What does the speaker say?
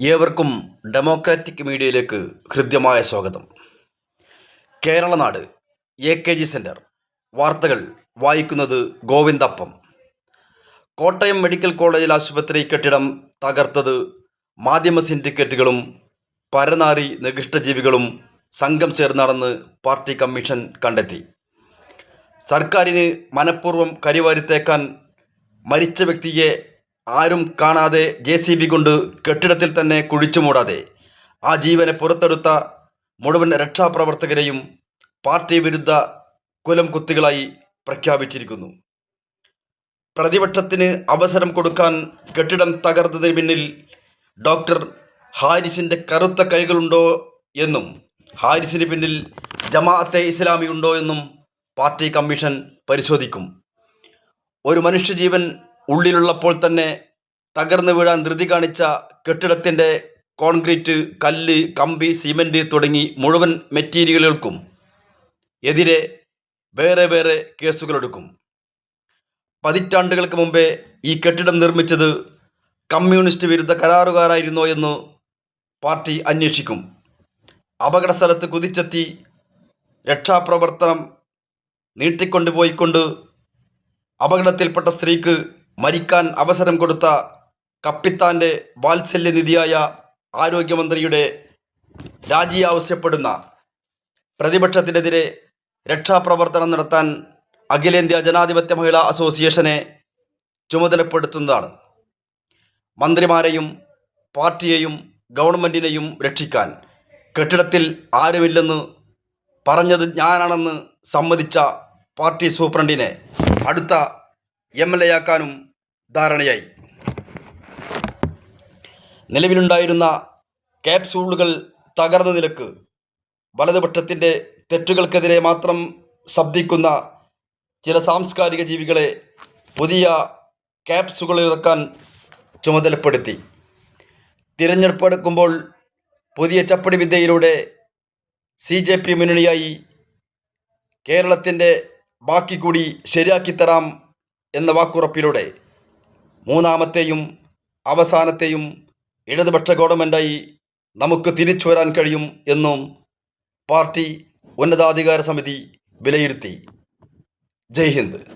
ഏവർക്കും ഡെമോക്രാറ്റിക് മീഡിയയിലേക്ക് ഹൃദ്യമായ സ്വാഗതം. Keralanadu A K G centre വാർത്തകൾ വായിക്കുന്നത് ഗോവിന്ദപ്പം. കോട്ടയം മെഡിക്കൽ കോളേജിൽ ആശുപത്രി കെട്ടിടം തകർത്തത് മാധ്യമ സിൻഡിക്കേറ്റുകളും പരനാറി നികൃഷ്ടജീവികളും സംഘം ചേർന്നാണെന്ന് പാർട്ടി കമ്മീഷൻ കണ്ടെത്തി. സർക്കാരിന് മനഃപൂർവം കരിവാരിത്തേക്കാൻ മരിച്ച വ്യക്തിയെ ആരും കാണാതെ ജെ സി ബി കൊണ്ട് കെട്ടിടത്തിൽ തന്നെ കുഴിച്ചു മൂടാതെ ആ ജീവനെ പുറത്തെടുത്ത മുഴുവൻ രക്ഷാപ്രവർത്തകരെയും പാർട്ടി വിരുദ്ധ കുലം കുത്തികളായി പ്രഖ്യാപിച്ചിരിക്കുന്നു. പ്രതിപക്ഷത്തിന് അവസരം കൊടുക്കാൻ കെട്ടിടം തകർത്തതിന് പിന്നിൽ ഡോക്ടർ ഹാരിസിന്റെ കറുത്ത കൈകളുണ്ടോ എന്നും ഹാരിസിന് പിന്നിൽ ജമാഅത്തെ ഇസ്ലാമി ഉണ്ടോ എന്നും പാർട്ടി കമ്മീഷൻ പരിശോധിക്കും. ഒരു മനുഷ്യജീവൻ ഉള്ളിലുള്ളപ്പോൾ തന്നെ തകർന്നു വീഴാൻ ധൃതി കാണിച്ച കെട്ടിടത്തിന്റെ കോൺക്രീറ്റ് കല്ല് കമ്പി സിമന്റ് തുടങ്ങി മുഴുവൻ മെറ്റീരിയലുകൾക്കും എതിരെ വേറെ വേറെ കേസുകളെടുക്കും. പതിറ്റാണ്ടുകൾക്ക് മുമ്പേ ഈ കെട്ടിടം നിർമ്മിച്ചത് കമ്മ്യൂണിസ്റ്റ് വിരുദ്ധ കരാറുകാരായിരുന്നോ എന്ന് പാർട്ടി അന്വേഷിക്കും. അപകട സ്ഥലത്ത് കുതിച്ചെത്തി രക്ഷാപ്രവർത്തനം നീട്ടിക്കൊണ്ടുപോയിക്കൊണ്ട് അപകടത്തിൽപ്പെട്ട സ്ത്രീക്ക് മരിക്കാൻ അവസരം കൊടുത്ത കപ്പിത്താന്റെ വാത്സല്യനിധിയായ ആരോഗ്യമന്ത്രിയുടെ രാജി ആവശ്യപ്പെടുന്ന പ്രതിപക്ഷത്തിനെതിരെ രക്ഷാപ്രവർത്തനം നടത്താൻ അഖിലേന്ത്യാ ജനാധിപത്യ മഹിളാ അസോസിയേഷനെ ചുമതലപ്പെടുത്തുന്നതാണ്. മന്ത്രിമാരെയും പാർട്ടിയെയും ഗവൺമെന്റിനെയും രക്ഷിക്കാൻ കെട്ടിടത്തിൽ ആരുമില്ലെന്ന് പറഞ്ഞത് ഞാനാണെന്ന് സമ്മതിച്ച പാർട്ടി സൂപ്രണ്ടിനെ അടുത്ത എം എൽ എയാക്കാനും ധാരണയായി. നിലവിലുണ്ടായിരുന്ന ക്യാപ്സൂളുകൾ തകർന്ന നിലയ്ക്ക് വലതുപക്ഷത്തിന്റെ തെറ്റുകൾക്കെതിരെ മാത്രം ശബ്ദിക്കുന്ന ചില സാംസ്കാരിക ജീവികളെ പുതിയ ക്യാപ്സുകൾ ഇറക്കാൻ ചുമതലപ്പെടുത്തി. തിരഞ്ഞെടുപ്പ് എടുക്കുമ്പോൾ പുതിയ ചപ്പടി വിദ്യയിലൂടെ സി ജെ പി മുന്നണിയായി കേരളത്തിന്റെ ബാക്കി കൂടി ശരിയാക്കിത്തരാം എന്ന വാക്കുറപ്പിലൂടെ മൂന്നാമത്തെയും അവസാനത്തെയും ഇടതുപക്ഷ ഗവൺമെന്റായി നമുക്ക് തിരിച്ചു വരാൻ കഴിയും എന്നും പാർട്ടി ഉന്നതാധികാര സമിതി വിലയിരുത്തി. ജയ് ഹിന്ദ്.